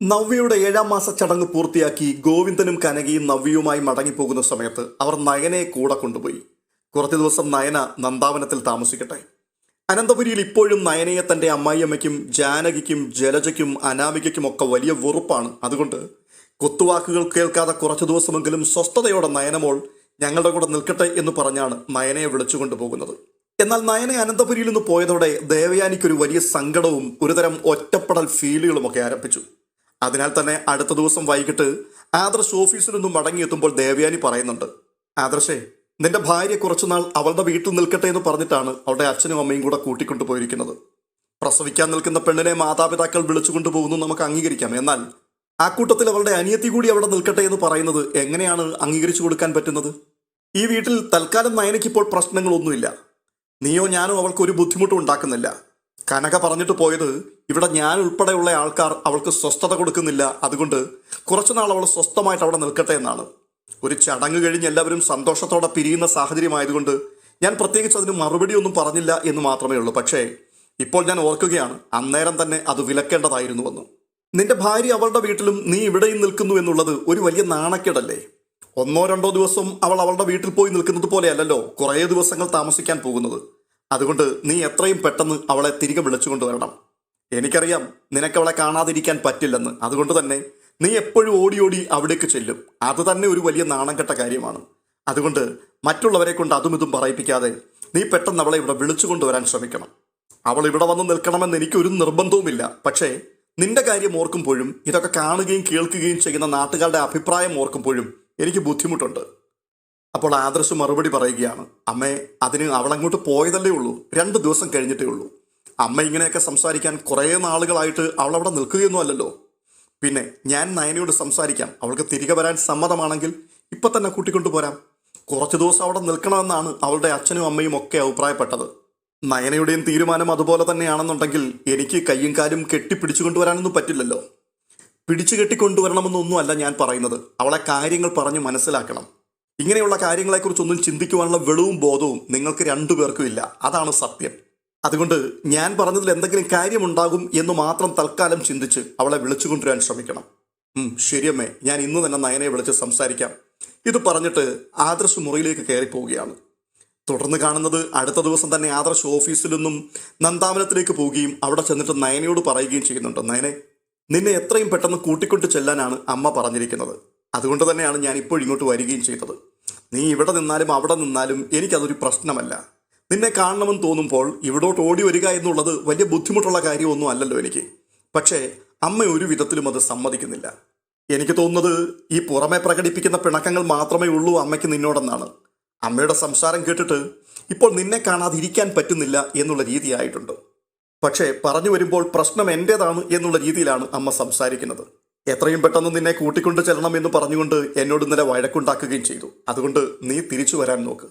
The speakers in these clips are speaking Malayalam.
നവ്യയുടെ ഏഴാം മാസ ചടങ്ങ് പൂർത്തിയാക്കി ഗോവിന്ദനും കനകയും നവ്യയുമായി മടങ്ങിപ്പോകുന്ന സമയത്ത് അവർ നയനയെ കൂടെ കൊണ്ടുപോയി. കുറച്ചു ദിവസം നയന നന്ദാവനത്തിൽ താമസിക്കട്ടെ. അനന്തപുരിയിൽ ഇപ്പോഴും നയനയെ തന്റെ അമ്മായിയമ്മയ്ക്കും ജാനകിക്കും ജലജയ്ക്കും അനാമികയ്ക്കും ഒക്കെ വലിയ വെറുപ്പാണ്. അതുകൊണ്ട് കൊത്തുവാക്കുകൾ കേൾക്കാതെ കുറച്ചു ദിവസമെങ്കിലും സ്വസ്ഥതയോടെ നയനമോൾ ഞങ്ങളുടെ കൂടെ നിൽക്കട്ടെ എന്ന് പറഞ്ഞാണ് നയനയെ വിളിച്ചുകൊണ്ടു പോകുന്നത് എന്നാൽ നയന അനന്തപുരിയിൽ നിന്ന് പോയതോടെ ദേവയാനിക്കൊരു വലിയ സങ്കടവും ഒരുതരം ഒറ്റപ്പെടൽ ഫീലുകളുമൊക്കെ ആരംഭിച്ചു. അതിനാൽ തന്നെ അടുത്ത ദിവസം വൈകിട്ട് ആദർശ് ഓഫീസിൽ നിന്നും മടങ്ങിയെത്തുമ്പോൾ ദേവയാനി പറയുന്നുണ്ട് ആദർശേ നിന്റെ ഭാര്യ കുറച്ചുനാൾ അവളുടെ വീട്ടിൽ നിൽക്കട്ടെ എന്ന് പറഞ്ഞിട്ടാണ് അവളുടെ അച്ഛനും അമ്മയും കൂടെ കൂട്ടിക്കൊണ്ടു പോയിരിക്കുന്നത് പ്രസവിക്കാൻ നിൽക്കുന്ന പെണ്ണിനെ മാതാപിതാക്കൾ വിളിച്ചുകൊണ്ടു പോകുന്നു നമുക്ക് അംഗീകരിക്കാം. എന്നാൽ ആ കൂട്ടത്തിൽ അവളുടെ അനിയത്തി കൂടി അവിടെ നിൽക്കട്ടെ എന്ന് പറയുന്നത് എങ്ങനെയാണ് അംഗീകരിച്ചു കൊടുക്കാൻ പറ്റുന്നത്? ഈ വീട്ടിൽ തൽക്കാലം നയനയ്ക്കിപ്പോൾ പ്രശ്നങ്ങളൊന്നുമില്ല. നീയോ ഞാനോ അവൾക്ക് ഒരു ബുദ്ധിമുട്ടും ഉണ്ടാക്കുന്നില്ല. കനക പറഞ്ഞിട്ട് പോയത് ഇവിടെ ഞാൻ ഉൾപ്പെടെയുള്ള ആൾക്കാർ അവൾക്ക് സ്വസ്ഥത കൊടുക്കുന്നില്ല. അതുകൊണ്ട് കുറച്ചുനാൾ അവൾ സ്വസ്ഥമായിട്ട് അവിടെ നിൽക്കട്ടെ എന്നാണ്. ഒരു ചടങ്ങ് കഴിഞ്ഞ് എല്ലാവരും സന്തോഷത്തോടെ പിരിയുന്ന സാഹചര്യമായതുകൊണ്ട് ഞാൻ പ്രത്യേകിച്ച് അതിന് മറുപടി ഒന്നും പറഞ്ഞില്ല എന്ന് മാത്രമേ ഉള്ളൂ. പക്ഷേ ഇപ്പോൾ ഞാൻ ഓർക്കുകയാണ് അന്നേരം തന്നെ അത് വിലക്കേണ്ടതായിരുന്നുവെന്ന്. നിന്റെ ഭാര്യ അവളുടെ വീട്ടിലും നീ ഇവിടെയും നിൽക്കുന്നു എന്നുള്ളത് ഒരു വലിയ നാണക്കേടല്ലേ? ഒന്നോ രണ്ടോ ദിവസം അവൾ അവളുടെ വീട്ടിൽ പോയി നിൽക്കുന്നത് പോലെയല്ലല്ലോ കുറേ ദിവസങ്ങൾ താമസിക്കാൻ പോകുന്നത്. അതുകൊണ്ട് നീ എത്രയും പെട്ടെന്ന് അവളെ തിരികെ വിളിച്ചുകൊണ്ട് വരണം. എനിക്കറിയാം നിനക്ക് അവളെ കാണാതിരിക്കാൻ പറ്റില്ലെന്ന്. അതുകൊണ്ട് തന്നെ നീ എപ്പോഴും ഓടി ഓടി അവിടേക്ക് ചെല്ലും. അത് തന്നെ ഒരു വലിയ നാണം കെട്ട കാര്യമാണ്. അതുകൊണ്ട് മറ്റുള്ളവരെ കൊണ്ട് അതും ഇതും പറയിപ്പിക്കാതെ നീ പെട്ടെന്ന് അവളെ ഇവിടെ വിളിച്ചുകൊണ്ടുവരാൻ ശ്രമിക്കണം. അവൾ ഇവിടെ വന്ന് നിൽക്കണമെന്ന് എനിക്കൊരു നിർബന്ധവുമില്ല. പക്ഷേ നിന്റെ കാര്യം ഓർക്കുമ്പോഴും ഇതൊക്കെ കാണുകയും കേൾക്കുകയും ചെയ്യുന്ന നാട്ടുകാരുടെ അഭിപ്രായം ഓർക്കുമ്പോഴും എനിക്ക് ബുദ്ധിമുട്ടുണ്ട്. അപ്പോൾ ആദർശ് മറുപടി പറയുകയാണ് അമ്മേ അതിന് അവളങ്ങോട്ട് പോയതല്ലേ ഉള്ളൂ. രണ്ട് ദിവസം കഴിഞ്ഞിട്ടേ ഉള്ളൂ. അമ്മ ഇങ്ങനെയൊക്കെ സംസാരിക്കാൻ കുറേ നാളുകളായിട്ട് അവൾ അവിടെ നിൽക്കുകയൊന്നും അല്ലല്ലോ. പിന്നെ ഞാൻ നയനയോട് സംസാരിക്കാം. അവൾക്ക് തിരികെ വരാൻ സമ്മതമാണെങ്കിൽ ഇപ്പം തന്നെ കൂട്ടിക്കൊണ്ടു പോരാം. കുറച്ച് ദിവസം അവിടെ നിൽക്കണമെന്നാണ് അവളുടെ അച്ഛനും അമ്മയും ഒക്കെ അഭിപ്രായപ്പെട്ടത്. നയനയുടെയും തീരുമാനം അതുപോലെ തന്നെയാണെന്നുണ്ടെങ്കിൽ എനിക്ക് കയ്യും കാലും കെട്ടിപ്പിടിച്ചുകൊണ്ടുവരാനൊന്നും പറ്റില്ലല്ലോ. പിടിച്ചു കെട്ടിക്കൊണ്ടുവരണമെന്നൊന്നും അല്ല ഞാൻ പറയുന്നത്. അവളെ കാര്യങ്ങൾ പറഞ്ഞ് മനസ്സിലാക്കണം. ഇങ്ങനെയുള്ള കാര്യങ്ങളെക്കുറിച്ചൊന്നും ചിന്തിക്കുവാനുള്ള വെളിവും ബോധവും നിങ്ങൾക്ക് രണ്ടുപേർക്കും ഇല്ല. അതാണ് സത്യം. അതുകൊണ്ട് ഞാൻ പറഞ്ഞതിൽ എന്തെങ്കിലും കാര്യമുണ്ടാകും എന്ന് മാത്രം തൽക്കാലം ചിന്തിച്ച് അവളെ വിളിച്ചു കൊണ്ടുവരാൻ ശ്രമിക്കണം ശരിയമ്മേ ഞാൻ ഇന്ന് തന്നെ നയനെ വിളിച്ച് സംസാരിക്കാം. ഇത് പറഞ്ഞിട്ട് ആദർശ് മുറിയിലേക്ക് കയറി പോവുകയാണ് തുടർന്ന് കാണുന്നത് അടുത്ത ദിവസം തന്നെ ആദർശ് ഓഫീസിൽ നിന്നും നന്ദാവനത്തിലേക്ക് പോവുകയും അവിടെ ചെന്നിട്ട് നയനയോട് പറയുകയും ചെയ്യുന്നുണ്ട്. നയനെ നിന്നെ എത്രയും പെട്ടെന്ന് കൂട്ടിക്കൊണ്ട് ചെല്ലാനാണ് അമ്മ പറഞ്ഞിരിക്കുന്നത്. അതുകൊണ്ട് തന്നെയാണ് ഞാൻ ഇപ്പോൾ ഇങ്ങോട്ട് വരികയും ചെയ്തത്. നീ ഇവിടെ നിന്നാലും അവിടെ നിന്നാലും എനിക്കതൊരു പ്രശ്നമല്ല. നിന്നെ കാണണമെന്ന് തോന്നുമ്പോൾ ഇവിടോട്ട് ഓടി വരിക എന്നുള്ളത് വലിയ ബുദ്ധിമുട്ടുള്ള കാര്യമൊന്നും അല്ലല്ലോ എനിക്ക്. പക്ഷേ അമ്മ ഒരു വിധത്തിലും അത് സമ്മതിക്കുന്നില്ല. എനിക്ക് തോന്നുന്നത് ഈ പുറമെ പ്രകടിപ്പിക്കുന്ന പിണക്കങ്ങൾ മാത്രമേ ഉള്ളൂ അമ്മയ്ക്ക് നിന്നോടെന്നാണ്. അമ്മയുടെ സംസാരം കേട്ടിട്ട് ഇപ്പോൾ നിന്നെ കാണാതിരിക്കാൻ പറ്റുന്നില്ല എന്നുള്ള രീതിയായിട്ടുണ്ട്. പക്ഷേ പറഞ്ഞു വരുമ്പോൾ പ്രശ്നം എന്റേതാണ് എന്നുള്ള രീതിയിലാണ് അമ്മ സംസാരിക്കുന്നത്. എത്രയും പെട്ടെന്ന് നിന്നെ കൂട്ടിക്കൊണ്ട് ചെല്ലണം എന്ന് പറഞ്ഞുകൊണ്ട് എന്നോട് ഇന്നലെ വഴക്കുണ്ടാക്കുകയും ചെയ്തു. അതുകൊണ്ട് നീ തിരിച്ചു വരാൻ നോക്ക്.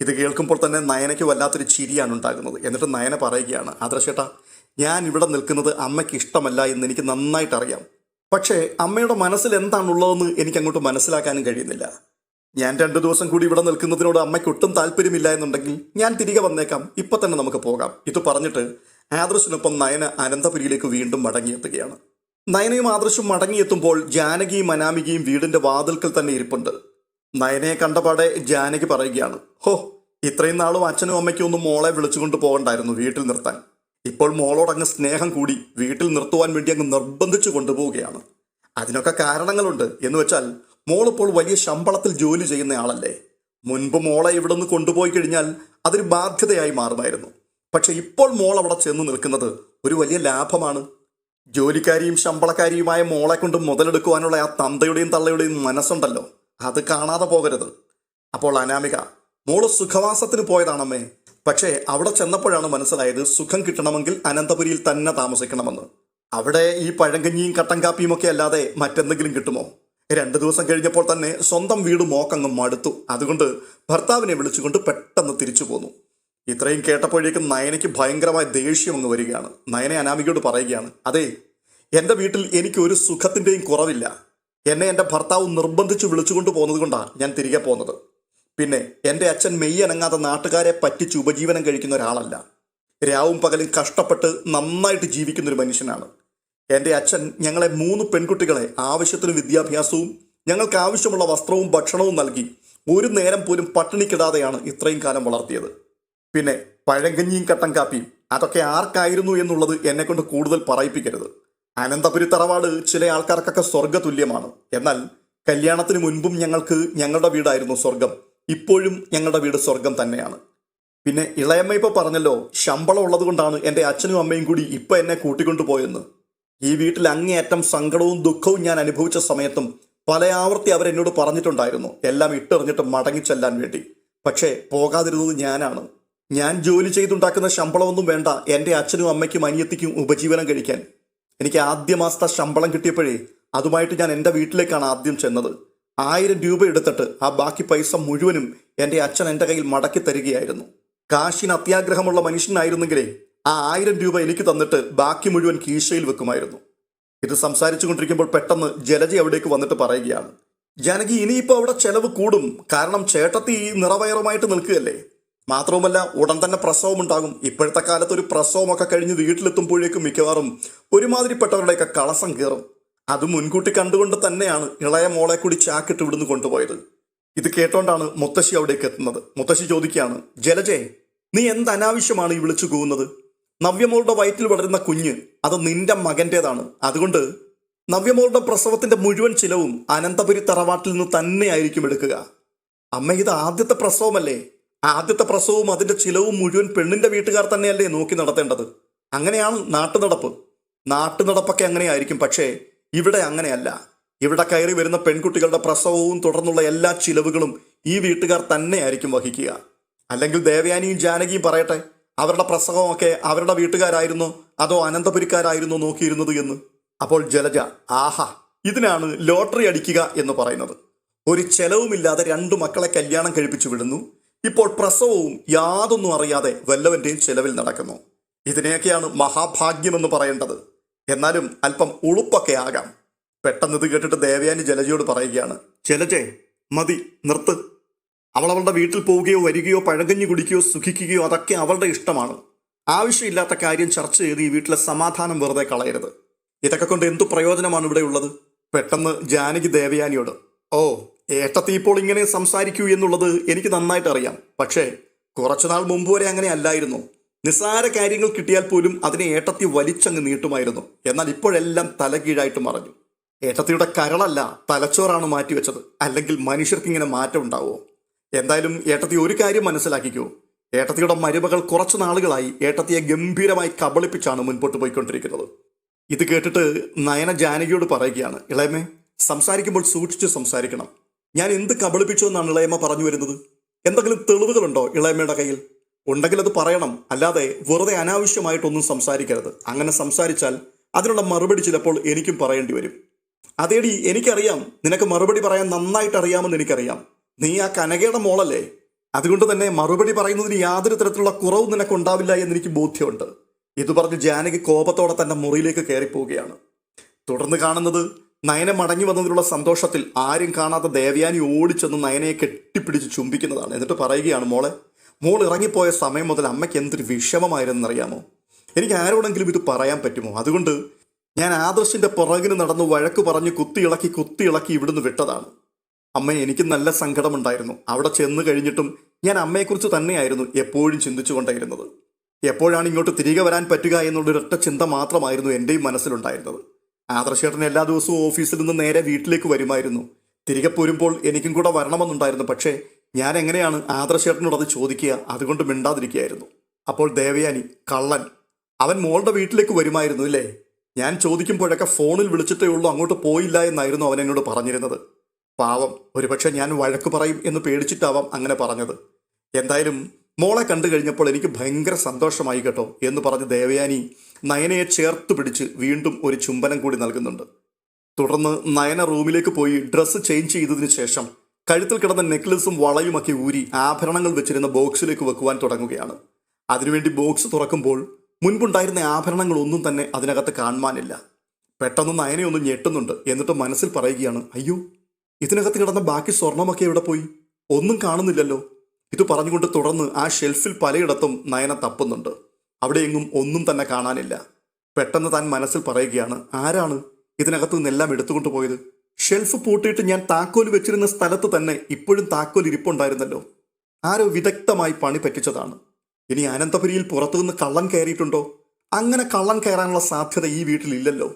ഇത് കേൾക്കുമ്പോൾ തന്നെ നയനയ്ക്ക് വല്ലാത്തൊരു ചിരിയാണ് ഉണ്ടാകുന്നത്. എന്നിട്ട് നയന പറയുകയാണ് ആദർശേട്ടാ ഞാൻ ഇവിടെ നിൽക്കുന്നത് അമ്മയ്ക്ക് ഇഷ്ടമല്ല എന്ന് എനിക്ക് നന്നായിട്ട് അറിയാം പക്ഷേ അമ്മയുടെ മനസ്സിൽ എന്താണുള്ളതെന്ന് എനിക്ക് അങ്ങോട്ട് മനസ്സിലാക്കാനും കഴിയുന്നില്ല. ഞാൻ രണ്ടു ദിവസം കൂടി ഇവിടെ നിൽക്കുന്നതിനോട് അമ്മയ്ക്ക് ഒട്ടും താല്പര്യമില്ല എന്നുണ്ടെങ്കിൽ ഞാൻ തിരികെ വന്നേക്കാം. ഇപ്പൊ തന്നെ നമുക്ക് പോകാം. ഇത് പറഞ്ഞിട്ട് ആദർശിനൊപ്പം നയന അനന്തപുരിയിലേക്ക് വീണ്ടും മടങ്ങിയെത്തുകയാണ്. നയനയും ആദർശും മടങ്ങിയെത്തുമ്പോൾ ജാനകിയും അനാമികയും വീടിന്റെ വാതിൽക്കൽ തന്നെ ഇരിപ്പുണ്ട്. നയനയെ കണ്ടപാടെ ജാനകി പറയുകയാണ് ഹോ ഇത്രയും നാളും അച്ഛനും അമ്മയ്ക്കും ഒന്നും മോളെ വിളിച്ചുകൊണ്ട് പോകണ്ടായിരുന്നു വീട്ടിൽ നിർത്താൻ. ഇപ്പോൾ മോളോട് മോളോടങ്ങ് സ്നേഹം കൂടി വീട്ടിൽ നിർത്തുവാൻ വേണ്ടി അങ്ങ് നിർബന്ധിച്ചു കൊണ്ടുപോവുകയാണ്. അതിനൊക്കെ കാരണങ്ങളുണ്ട് എന്ന് വെച്ചാൽ മോളിപ്പോൾ വലിയ ശമ്പളത്തിൽ ജോലി ചെയ്യുന്ന ആളല്ലേ. മുൻപ് മോളെ ഇവിടെ നിന്ന് കൊണ്ടുപോയി കഴിഞ്ഞാൽ അതൊരു ബാധ്യതയായി മാറുമായിരുന്നു. പക്ഷെ ഇപ്പോൾ മോൾ അവിടെ ചെന്ന് നിൽക്കുന്നത് ഒരു വലിയ ലാഭമാണ്. ജോലിക്കാരിയും ശമ്പളക്കാരിയുമായ മോളെ കൊണ്ട് മുതലെടുക്കുവാനുള്ള ആ തന്തയുടെയും തള്ളയുടെയും മനസ്സുണ്ടല്ലോ. അത് കാണാതെ പോകരുത്. അപ്പോൾ അനാമിക മോൾ സുഖവാസത്തിന് പോയതാണമ്മേ. പക്ഷേ അവിടെ ചെന്നപ്പോഴാണ് മനസ്സിലായത് സുഖം കിട്ടണമെങ്കിൽ അനന്തപുരിയിൽ തന്നെ താമസിക്കണമെന്ന്. അവിടെ ഈ പഴങ്കഞ്ഞിയും കട്ടൻ കാപ്പിയും ഒക്കെ അല്ലാതെ മറ്റെന്തെങ്കിലും കിട്ടുമോ? രണ്ടു ദിവസം കഴിഞ്ഞപ്പോൾ തന്നെ സ്വന്തം വീട് മോക്കങ്ങും മടുത്തു. അതുകൊണ്ട് ഭർത്താവിനെ വിളിച്ചുകൊണ്ട് പെട്ടെന്ന് തിരിച്ചു പോന്നു. ഇത്രയും കേട്ടപ്പോഴേക്കും നയനയ്ക്ക് ഭയങ്കരമായ ദേഷ്യം അങ്ങ് വരികയാണ്. നയന അനാമികയോട് പറയുകയാണ് അതെ എന്റെ വീട്ടിൽ എനിക്ക് ഒരു സുഖത്തിന്റെയും കുറവില്ല. എന്നെ എന്റെ ഭർത്താവ് നിർബന്ധിച്ച് വിളിച്ചുകൊണ്ട് പോകുന്നത് കൊണ്ടാണ് ഞാൻ തിരികെ പോകുന്നത്. പിന്നെ എന്റെ അച്ഛൻ മെയ്യനങ്ങാത്ത നാട്ടുകാരെ പറ്റിച്ച് ഉപജീവനം കഴിക്കുന്ന ഒരാളല്ല. രാവും പകലും കഷ്ടപ്പെട്ട് നന്നായിട്ട് ജീവിക്കുന്ന ഒരു മനുഷ്യനാണ്. എന്റെ അച്ഛൻ ഞങ്ങളെ മൂന്ന് പെൺകുട്ടികളെ ആവശ്യത്തിന് വിദ്യാഭ്യാസവും ഞങ്ങൾക്ക് ആവശ്യമുള്ള വസ്ത്രവും ഭക്ഷണവും നൽകി ഒരു നേരം പോലും പട്ടിണിക്കിടാതെയാണ് ഇത്രയും കാലം വളർത്തിയത്. പിന്നെ പഴങ്കഞ്ഞിയും കട്ടൻ കാപ്പിയും അതൊക്കെ ആർക്കായിരുന്നു എന്നുള്ളത് എന്നെ കൊണ്ട് കൂടുതൽ പറയിപ്പിക്കരുത്. അനന്തപുരി തറവാട് ചില ആൾക്കാർക്കൊക്കെ സ്വർഗ തുല്യമാണ്. എന്നാൽ കല്യാണത്തിന് മുൻപും ഞങ്ങൾക്ക് ഞങ്ങളുടെ വീടായിരുന്നു സ്വർഗം ഇപ്പോഴും ഞങ്ങളുടെ വീട് സ്വർഗം തന്നെയാണ്. പിന്നെ ഇളയമ്മ ഇപ്പൊ പറഞ്ഞല്ലോ ശമ്പളം ഉള്ളത് കൊണ്ടാണ് എന്റെ അച്ഛനും അമ്മയും കൂടി ഇപ്പൊ എന്നെ കൂട്ടിക്കൊണ്ടുപോയെന്ന് ഈ വീട്ടിൽ അങ്ങേയറ്റം സങ്കടവും ദുഃഖവും ഞാൻ അനുഭവിച്ച സമയത്തും പല ആവർത്തി അവരെന്നോട് പറഞ്ഞിട്ടുണ്ടായിരുന്നു. എല്ലാം ഇട്ടെറിഞ്ഞിട്ട് മടങ്ങിച്ചെല്ലാൻ വേണ്ടി. പക്ഷേ പോകാതിരുന്നത് ഞാനാണ്. ഞാൻ ജോലി ചെയ്തുണ്ടാക്കുന്ന ശമ്പളമൊന്നും വേണ്ട. എന്റെ അച്ഛനും അമ്മയ്ക്കും അനിയത്തിക്കും ഉപജീവനം കഴിക്കാൻ. എനിക്ക് ആദ്യ മാസത്തെ ശമ്പളം കിട്ടിയപ്പോഴേ അതുമായിട്ട് ഞാൻ എന്റെ വീട്ടിലേക്കാണ് ആദ്യം ചെന്നത്. ആയിരം രൂപ എടുത്തിട്ട് ആ ബാക്കി പൈസ മുഴുവനും എന്റെ അച്ഛൻ എന്റെ കയ്യിൽ മടക്കി തരികയായിരുന്നു. കാശിന് അത്യാഗ്രഹമുള്ള മനുഷ്യനായിരുന്നെങ്കിലേ ആ ആയിരം രൂപ എനിക്ക് തന്നിട്ട് ബാക്കി മുഴുവൻ കീശയിൽ വെക്കുമായിരുന്നു. ഇത് സംസാരിച്ചു കൊണ്ടിരിക്കുമ്പോൾ പെട്ടെന്ന് ജലജ അവിടേക്ക് വന്നിട്ട് പറയുകയാണ്. ജാനകി ഇനിയിപ്പോൾ അവിടെ ചെലവ് കൂടും. കാരണം ചേട്ടത്തി നിറവയറുമായിട്ട് നിൽക്കുകയല്ലേ? മാത്രവുമല്ല ഉടൻ തന്നെ പ്രസവം ഉണ്ടാകും. ഇപ്പോഴത്തെ കാലത്ത് ഒരു പ്രസവമൊക്കെ കഴിഞ്ഞ് വീട്ടിലെത്തുമ്പോഴേക്കും മിക്കവാറും ഒരുമാതിരിപ്പെട്ടവരുടെയൊക്കെ കളസം കയറും അത് മുൻകൂട്ടി കണ്ടുകൊണ്ട് തന്നെയാണ് ഇളയ മോളെ കൂടി ചാക്കിട്ട് ഇവിടുന്ന് കൊണ്ടുപോയത്. ഇത് കേട്ടോണ്ടാണ് മുത്തശ്ശി അവിടേക്ക് എത്തുന്നത്. മുത്തശ്ശി ചോദിക്കുകയാണ് ജലജേ നീ എന്ത് അനാവശ്യമാണ് ഈ വിളിച്ചു കൂവുന്നത്? നവ്യമോളുടെ വയറ്റിൽ വളരുന്ന കുഞ്ഞ് അത് നിന്റെ മകന്റേതാണ്. അതുകൊണ്ട് നവ്യമോളുടെ പ്രസവത്തിന്റെ മുഴുവൻ ചിലവും അനന്തപുരി തറവാട്ടിൽ നിന്ന് തന്നെയായിരിക്കും എടുക്കുക. അമ്മ ഇത് ആദ്യത്തെ പ്രസവമല്ലേ? ആദ്യത്തെ പ്രസവവും അതിന്റെ ചിലവും മുഴുവൻ പെണ്ണിന്റെ വീട്ടുകാർ തന്നെയല്ലേ നോക്കി നടത്തേണ്ടത്? അങ്ങനെയാണ് നാട്ടുനടപ്പ്. നാട്ടുനടപ്പൊക്കെ അങ്ങനെയായിരിക്കും പക്ഷേ ഇവിടെ അങ്ങനെയല്ല. ഇവിടെ കയറി വരുന്ന പെൺകുട്ടികളുടെ പ്രസവവും തുടർന്നുള്ള എല്ലാ ചിലവുകളും ഈ വീട്ടുകാർ തന്നെയായിരിക്കും വഹിക്കുക. അല്ലെങ്കിൽ ദേവയാനിയും ജാനകിയും പറയട്ടെ അവരുടെ പ്രസവമൊക്കെ അവരുടെ വീട്ടുകാരായിരുന്നോ അതോ അനന്തപുരിക്കാരായിരുന്നോ നോക്കിയിരുന്നത് എന്ന്? അപ്പോൾ ജലജ ആഹാ ഇതിനാണ് ലോട്ടറി അടിക്കുക എന്ന് പറയുന്നത്. ഒരു ചെലവുമില്ലാതെ രണ്ടു മക്കളെ കല്യാണം കഴിപ്പിച്ചു വിടുന്നു. ഇപ്പോൾ പ്രസവവും യാതൊന്നും അറിയാതെ വല്ലവന്റെയും ചെലവിൽ നടക്കുന്നു. ഇതിനെയൊക്കെയാണ് മഹാഭാഗ്യമെന്ന് പറയേണ്ടത്. എന്നാലും അല്പം ഉളുപ്പൊക്കെ ആകാം. പെട്ടെന്ന് ഇത് കേട്ടിട്ട് ദേവയാനി ജലജയോട് പറയുകയാണ്. ജലജെ മതി നിർത്ത്. അവൾ അവളുടെ വീട്ടിൽ പോവുകയോ വരികയോ പഴകഞ്ഞു കുടിക്കുകയോ സുഖിക്കുകയോ അതൊക്കെ അവളുടെ ഇഷ്ടമാണ്. ആവശ്യമില്ലാത്ത കാര്യം ചർച്ച ചെയ്ത് ഈ വീട്ടിലെ സമാധാനം വെറുതെ കളയരുത്. ഇതൊക്കെ കൊണ്ട് എന്തു പ്രയോജനമാണ് ഇവിടെ ഉള്ളത്? പെട്ടെന്ന് ജാനകി ദേവയാനിയോട് ഓ ഏട്ടത്തി ഇപ്പോൾ ഇങ്ങനെ സംസാരിക്കൂ എന്നുള്ളത് എനിക്ക് നന്നായിട്ട് അറിയാം പക്ഷേ കുറച്ചുനാൾ മുമ്പ് വരെ അങ്ങനെ അല്ലായിരുന്നു. നിസ്സാര കാര്യങ്ങൾ കിട്ടിയാൽ പോലും അതിനെ ഏട്ടത്തി വലിച്ചങ്ങ് നീട്ടുമായിരുന്നു. എന്നാൽ ഇപ്പോഴെല്ലാം തലകീഴായിട്ട് മറഞ്ഞു. ഏട്ടത്തിയുടെ കരളല്ല തലച്ചോറാണ് മാറ്റിവെച്ചത്. അല്ലെങ്കിൽ മനുഷ്യർക്ക് ഇങ്ങനെ മാറ്റം ഉണ്ടാവുമോ എന്തായാലും ഏട്ടത്തി ഒരു കാര്യം മനസ്സിലാക്കിക്കോ. ഏട്ടത്തിയുടെ മരുമകൾ കുറച്ചു നാളുകളായി ഏട്ടത്തിയെ ഗംഭീരമായി കബളിപ്പിച്ചാണ് മുൻപോട്ട് പോയിക്കൊണ്ടിരിക്കുന്നത്. ഇത് കേട്ടിട്ട് നയന ജാനകിയോട് പറയുകയാണ് ഇളയമേ സംസാരിക്കുമ്പോൾ സൂക്ഷിച്ച് സംസാരിക്കണം. ഞാൻ എന്ത് കബളിപ്പിച്ചു എന്നാണ് ഇളയമ്മ പറഞ്ഞു വരുന്നത്? എന്തെങ്കിലും തെളിവുകളുണ്ടോ ഇളയമ്മയുടെ കയ്യിൽ? ഉണ്ടെങ്കിൽ അത് പറയണം. അല്ലാതെ വെറുതെ അനാവശ്യമായിട്ടൊന്നും സംസാരിക്കരുത്. അങ്ങനെ സംസാരിച്ചാൽ അതിനുള്ള മറുപടി ചിലപ്പോൾ എനിക്കും പറയേണ്ടി വരും. അതേടി എനിക്കറിയാം. നിനക്ക് മറുപടി പറയാൻ നന്നായിട്ട് അറിയാമെന്ന് എനിക്കറിയാം. നീ ആ കനകയുടെ മോളല്ലേ? അതുകൊണ്ട് തന്നെ മറുപടി പറയുന്നതിന് യാതൊരു തരത്തിലുള്ള കുറവും നിനക്കുണ്ടാവില്ല എന്ന് എനിക്ക് ബോധ്യമുണ്ട്. ഇത് പറഞ്ഞ് ജാനകി കോപത്തോടെ തന്റെ മുറിയിലേക്ക് കയറിപ്പോവുകയാണ്. തുടർന്ന് കാണുന്നത് നയനെ മടങ്ങി വന്നതിലുള്ള സന്തോഷത്തിൽ ആരും കാണാത്ത ദേവയാനി ഓടിച്ചെന്ന് നയനയെ കെട്ടിപ്പിടിച്ച് ചുംബിക്കുന്നതാണ്. എന്നിട്ട് പറയുകയാണ് മോളെ മോൾ ഇറങ്ങിപ്പോയ സമയം മുതൽ അമ്മയ്ക്ക് എന്തൊരു വിഷമമായിരുന്നറിയാമോ എനിക്ക് ആരോടെങ്കിലും ഇത് പറയാൻ പറ്റുമോ? അതുകൊണ്ട് ഞാൻ ആദർശിന്റെ പുറകിന് നടന്ന് വഴക്ക് പറഞ്ഞ് കുത്തിയിളക്കി കുത്തിയിളക്കി ഇവിടുന്ന് വിട്ടതാണ്. അമ്മ എനിക്ക് നല്ല സങ്കടമുണ്ടായിരുന്നു. അവിടെ ചെന്ന് കഴിഞ്ഞിട്ടും ഞാൻ അമ്മയെക്കുറിച്ച് തന്നെയായിരുന്നു എപ്പോഴും ചിന്തിച്ചുകൊണ്ടിരുന്നത് എപ്പോഴാണ് ഇങ്ങോട്ട് തിരികെ വരാൻ പറ്റുക എന്നുള്ളൊരു ഒറ്റ ചിന്ത മാത്രമായിരുന്നു എന്റെയും മനസ്സിലുണ്ടായിരുന്നത്. ആദർശേട്ടൻ എല്ലാ ദിവസവും ഓഫീസിൽ നിന്ന് നേരെ വീട്ടിലേക്ക് വരുമായിരുന്നു. തിരികെ പോരുമ്പോൾ എനിക്കും കൂടെ വരണമെന്നുണ്ടായിരുന്നു. പക്ഷേ ഞാൻ എങ്ങനെയാണ് ആദർശേട്ടനോട് അത് ചോദിക്കുക? അതുകൊണ്ട് മിണ്ടാതിരിക്കുകയായിരുന്നു. അപ്പോൾ ദേവയാനി കള്ളൻ അവൻ മോളുടെ വീട്ടിലേക്ക് വരുമായിരുന്നു അല്ലേ? ഞാൻ ചോദിക്കുമ്പോഴൊക്കെ ഫോണിൽ വിളിച്ചിട്ടേ ഉള്ളൂ അങ്ങോട്ട് പോയില്ല എന്നായിരുന്നു അവൻ എന്നോട് പറഞ്ഞിരുന്നത്. പാവം ഒരുപക്ഷെ ഞാൻ വഴക്ക് പറയും എന്ന് പേടിച്ചിട്ടാവാം അങ്ങനെ പറഞ്ഞത്. എന്തായാലും മോളെ കണ്ടു കഴിഞ്ഞപ്പോൾ എനിക്ക് ഭയങ്കര സന്തോഷമായി കേട്ടോ എന്ന് പറഞ്ഞ് ദേവയാനി നയനയെ ചേർത്ത് പിടിച്ച് വീണ്ടും ഒരു ചുംബനം കൂടി നൽകുന്നുണ്ട്. തുടർന്ന് നയന റൂമിലേക്ക് പോയി ഡ്രസ്സ് ചേഞ്ച് ചെയ്തതിനു ശേഷം കഴുത്തിൽ കിടന്ന നെക്ലസും വളയുമൊക്കെ ഊരി ആഭരണങ്ങൾ വെച്ചിരുന്ന ബോക്സിലേക്ക് വെക്കുവാൻ തുടങ്ങുകയാണ്. അതിനുവേണ്ടി ബോക്സ് തുറക്കുമ്പോൾ മുൻപുണ്ടായിരുന്ന ആഭരണങ്ങളൊന്നും തന്നെ അതിനകത്ത് കാണുവാനില്ല. പെട്ടെന്ന് നയനെ ഒന്ന് ഞെട്ടുന്നുണ്ട് എന്നിട്ട് മനസ്സിൽ പറയുകയാണ് അയ്യോ ഇതിനകത്ത് കിടന്ന ബാക്കി സ്വർണമൊക്കെ എവിടെ പോയി? ഒന്നും കാണുന്നില്ലല്ലോ. ഇത് പറഞ്ഞുകൊണ്ട് തുടർന്ന് ആ ഷെൽഫിൽ പലയിടത്തും നയന തപ്പുന്നുണ്ട്. അവിടെയെങ്ങും ഒന്നും തന്നെ കാണാനില്ല. പെട്ടെന്ന് താൻ മനസ്സിൽ പറയുകയാണ് ആരാണ് ഇതിനകത്തു നിന്നെല്ലാം എടുത്തുകൊണ്ട് പോയത്? ഷെൽഫ് പൂട്ടിയിട്ട് ഞാൻ താക്കോൽ വെച്ചിരുന്ന സ്ഥലത്ത് തന്നെ ഇപ്പോഴും താക്കോൽ ഇരിപ്പുണ്ടായിരുന്നല്ലോ. ആരോ വിദഗ്ധമായി പണി പറ്റിച്ചതാണ്. ഇനി അനന്തപുരിയിൽ പുറത്തുനിന്ന് കള്ളൻ കയറിയിട്ടുണ്ടോ? അങ്ങനെ കള്ളൻ കയറാനുള്ള സാധ്യത ഈ വീട്ടിലില്ലല്ലോ.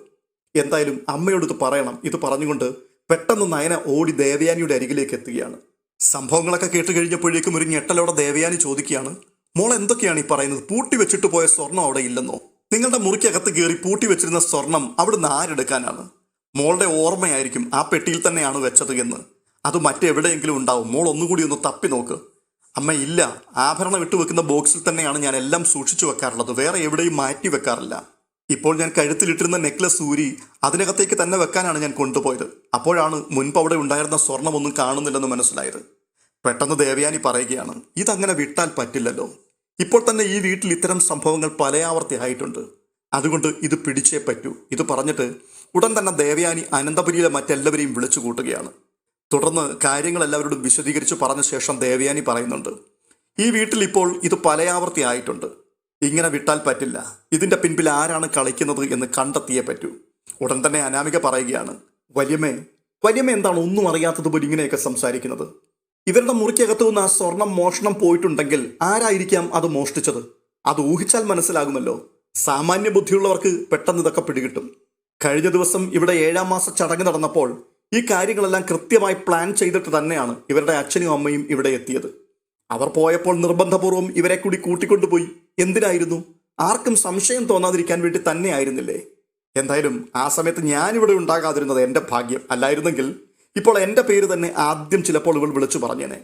എന്തായാലും അമ്മയോട് പറയണം. ഇത് പറഞ്ഞുകൊണ്ട് പെട്ടെന്ന് നയന ഓടി ദേവയാനിയുടെ അരികിലേക്ക് എത്തുകയാണ്. സംഭവങ്ങളൊക്കെ കേട്ട് കഴിഞ്ഞപ്പോഴേക്കും ഒരു ഞെട്ടലോടെ ദേവയാനി ചോദിക്കുകയാണ് മോൾ എന്തൊക്കെയാണ് ഈ പറയുന്നത്? പൂട്ടി വെച്ചിട്ട് പോയ സ്വർണം അവിടെ ഇല്ലെന്നോ? നിങ്ങളുടെ മുറിക്കകത്ത് കയറി പൂട്ടി വെച്ചിരുന്ന സ്വർണം അവിടുന്ന് ആരെടുക്കാനാണ്? മോളുടെ ഓർമ്മയായിരിക്കും ആ പെട്ടിയിൽ തന്നെയാണ് വെച്ചത് എന്ന്. അത് മറ്റെവിടെയെങ്കിലും ഉണ്ടാവും. മോൾ ഒന്നുകൂടി ഒന്ന് തപ്പി നോക്ക്. അമ്മ ഇല്ല. ആഭരണം ഇട്ടു വെക്കുന്ന ബോക്സിൽ തന്നെയാണ് ഞാൻ എല്ലാം സൂക്ഷിച്ചു വെക്കാറുള്ളത്. വേറെ എവിടെയും മാറ്റി വെക്കാറില്ല. ഇപ്പോൾ ഞാൻ കഴുത്തിലിട്ടിരുന്ന നെക്ലസ് ഊരി അതിനകത്തേക്ക് തന്നെ വെക്കാനാണ് ഞാൻ കൊണ്ടുപോയത്. അപ്പോഴാണ് മുൻപ് അവിടെ ഉണ്ടായിരുന്ന സ്വർണമൊന്നും കാണുന്നില്ലെന്ന് മനസ്സിലായത്. പെട്ടെന്ന് ദേവയാനി പറയുകയാണ് ഇതങ്ങനെ വിട്ടാൽ പറ്റില്ലല്ലോ. ഇപ്പോൾ തന്നെ ഈ വീട്ടിൽ ഇത്തരം സംഭവങ്ങൾ പലയാവർത്തിയായിട്ടുണ്ട്. അതുകൊണ്ട് ഇത് പിടിച്ചേ പറ്റൂ. ഇത് പറഞ്ഞിട്ട് ഉടൻ തന്നെ ദേവയാനി അനന്തപുരിയിലെ മറ്റെല്ലാവരെയും വിളിച്ചു കൂട്ടുകയാണ്. തുടർന്ന് കാര്യങ്ങൾ എല്ലാവരോടും വിശദീകരിച്ച് പറഞ്ഞ ശേഷം ദേവയാനി പറയുന്നുണ്ട് ഈ വീട്ടിൽ ഇപ്പോൾ ഇത് പലയാവർത്തിയായിട്ടുണ്ട്. ഇങ്ങനെ വിട്ടാൽ പറ്റില്ല. ഇതിന്റെ പിൻപിൽ ആരാണ് കളിക്കുന്നത് എന്ന് കണ്ടെത്തിയേ പറ്റൂ. ഉടൻ തന്നെ അനാമിക പറയുകയാണ് വലിയമ്മേ വലിയമ്മ എന്താണ് ഒന്നും അറിയാത്തതുപോലെ ഇങ്ങനെയൊക്കെ സംസാരിക്കുന്നത്? ഇവരുടെ മുറിക്കകത്തു നിന്ന് ആ സ്വർണം മോഷണം പോയിട്ടുണ്ടെങ്കിൽ ആരായിരിക്കാം അത് മോഷ്ടിച്ചത്? അത് ഊഹിച്ചാൽ മനസ്സിലാകുമല്ലോ. സാമാന്യ ബുദ്ധിയുള്ളവർക്ക് പെട്ടെന്ന് ഇതൊക്കെ പിടികിട്ടും. കഴിഞ്ഞ ദിവസം ഇവിടെ ഏഴാം മാസ ചടങ്ങ് നടന്നപ്പോൾ ഈ കാര്യങ്ങളെല്ലാം കൃത്യമായി പ്ലാൻ ചെയ്തിട്ട് തന്നെയാണ് ഇവരുടെ അച്ഛനും അമ്മയും ഇവിടെ എത്തിയത്. അവർ പോയപ്പോൾ നിർബന്ധപൂർവം ഇവരെ കൂടി കൂട്ടിക്കൊണ്ടുപോയി. എന്തിനായിരുന്നു? ആർക്കും സംശയം തോന്നാതിരിക്കാൻ വേണ്ടി തന്നെ ആയിരുന്നില്ലേ? എന്തായാലും ആ സമയത്ത് ഞാനിവിടെ ഉണ്ടാകാതിരുന്നത് എന്റെ ഭാഗ്യം അല്ലായിരുന്നെങ്കിൽ ഇപ്പോൾ എന്റെ പേര് തന്നെ ആദ്യം ചിലപ്പോൾ ഇവൾ വിളിച്ചു പറഞ്ഞേനെ.